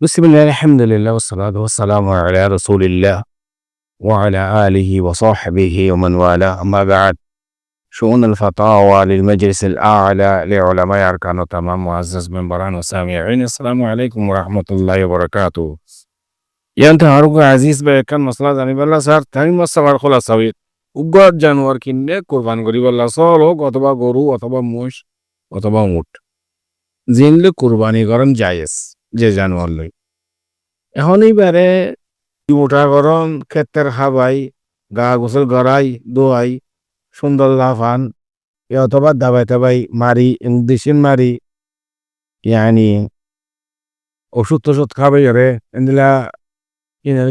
بسم الله الحمد لله والصلاة والسلام على رسول الله وعلى آله وصحبه ومن والاه أما بعد شؤون الفتاوى للمجلس الأعلى لعلماء أركان وتمام معزز منبران وسامعين السلام عليكم ورحمة الله وبركاته ينت هاروك عزيز بكن مسلا জানি বল্লা স্যার তাই মাসাবার খোলা সাবি উগ্র জানোয়ার কিনলে কোরবান করি বল্লা সল হোক অথবা গরু অথবা মোষ অথবা উট জিনলে কোরবানি করেন জায়েজ যে জানোয়ার লই। এখন এইবারে মোটা গরম, ক্ষেতের খাবাই গা গোসল গড়াই দোয়াই সুন্দর লাফান অথবা দাবাই তাবাই মারি ইংলিশিন মারি, ইয়ানি, ওষুধ টষুধ খাবাই রে। এন্দিলা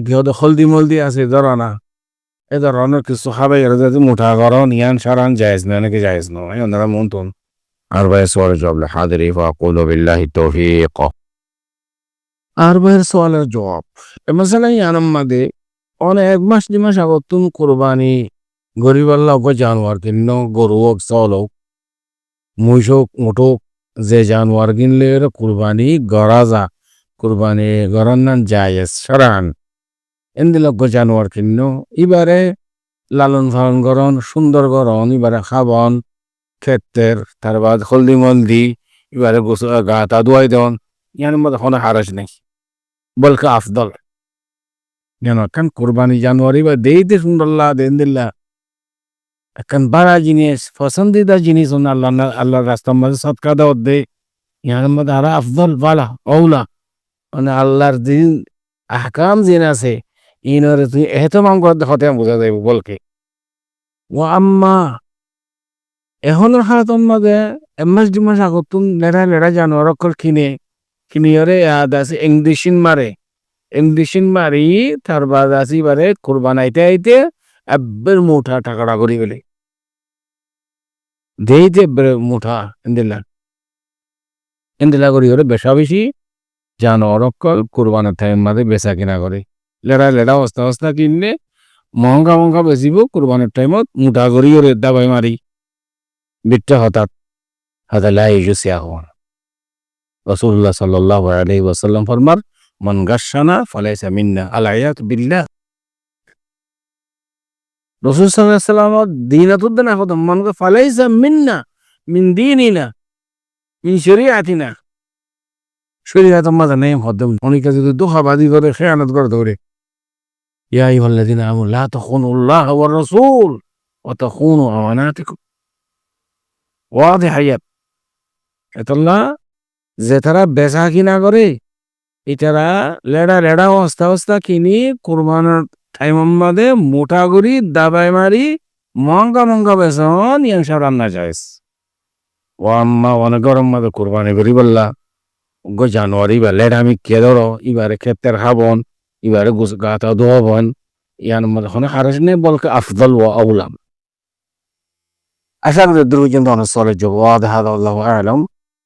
গৃহদ হলদি মলদি আছে ধরনা এ ধরনের কিছু খাবাই রে, যদি মোটা গরম, ইয়ান সারান জায়েজ না, নাকি জায়েজ নয় ওনারা মন আর ভাই সোয়াল জবাব হাদিরি ফাকুলু বিল্লাহি তৌফিক। আর ভাইয়ের সোয়ালের জবাব মশালা ইয়ানাম মাদে অনেক এক মাস, দুই মাস আগত তুমি কোরবানি গরিবাল্লা হোক জানোয়ার কিন্ন গরু হোক চল হোক, মহিষ হোক উঠ হোক, যে জানোয়ার কিনলে কোরবানি গড়া যা কোরবানি গড়ার নান যায় সরান। এন্দি লক্ষ জানোয়ার কিন্ন এবারে লালন পালন করন সুন্দর করন এবারে খাবন ক্ষেত্রের তারপর হলদি মলদি এবারে গোসল, গা তা ধোয়াই দেন ইয়ার মধ্যে হারাজ নেই। বলকে আফদল। যেন এখন কোরবানি জানুয়ারি বা দেইতে সুন্দরলা দেন দিল্লা। এখন বাড়া জিনিস, পছন্দিদা জিনিস আল্লাহ আল্লাহর রাস্তার মধ্যে সৎকা দেওয়ার দে ইয়ার মধ্যে আরও আফদল, বালা ওলা মানে আল্লাহর দিন আহকাম জিন আছে, ইনরে তুই এহতমাম করতে হতে বোঝা যাইব বলকে। ও আম্মা এখনের হাতর মধ্যে এমাস দু মাস আগত লেড়া লেড়া জানোয়ার অক্ষর কিনে kiniore ya dasi engdishin mare engdishin বাদ tar বারে কোরবান আইতে আইতে এবার মুঠা ঠাকড়া করি bele দেইতে মুঠা এন্দিলা। এন্দিলা করি ওরে বেশা বেশি, জান অরক্ষল কোরবানা থাই মাঝে বেচা কিনা করে। লেড়া লেড়া অস্তা অস্তা কিনলে মহঙ্গা মহঙ্গা বেচিব, কোরবানের টাইমত মুঠা করি ওরে দাবাই মারি। বিটটা হঠাৎ হঠাৎ লাই জুসিয়া হওয়া اخوان رسول الله صلى الله عليه وسلم فرمر من غشنا فليس منا العياذ بالله রসুল সাল্লাম দিনাতুদ্দিন এখন মনকে ফালাইসা মিন্না মিন দিনিনা মিন শরিয়াতিনা শরিয়াত মাঝে নেই হদ্দম অনেকে যদি দোহাবাদি করে খেয়ানত করে ধরে ইয়া আইয়ুহাল্লাযিনা আমানু লা তাখুনুল্লাহ ওয়ার রাসূল ওয়া তাখুনু আমানাতিকুম ওয়াদিহ আয়াত এতলা যে তারা বেচা কিনা করে এটারা লেডা লেডা হস্তা হস্তা কিনি কোরবানোর ঠাইম মাদে মোটা করি দাবাই মারি মঙ্গা মঙ্গা বেসন ইয়াং সব রান্না যায় ও আম্মা অনেক গরম মাদে কোরবানি করি বললা গো জানুয়ারি বা লেডা আমি কে ধরো এবারে ক্ষেতের খাবন এবারে গুছ গাতা ধোয়াবন ইয়ান মধ্যে হনে হারাস নেই বলকে আফদল ও আউলাম আশা করি দুর্গিন অনেক চলে যাব আধা আল্লাহ আলম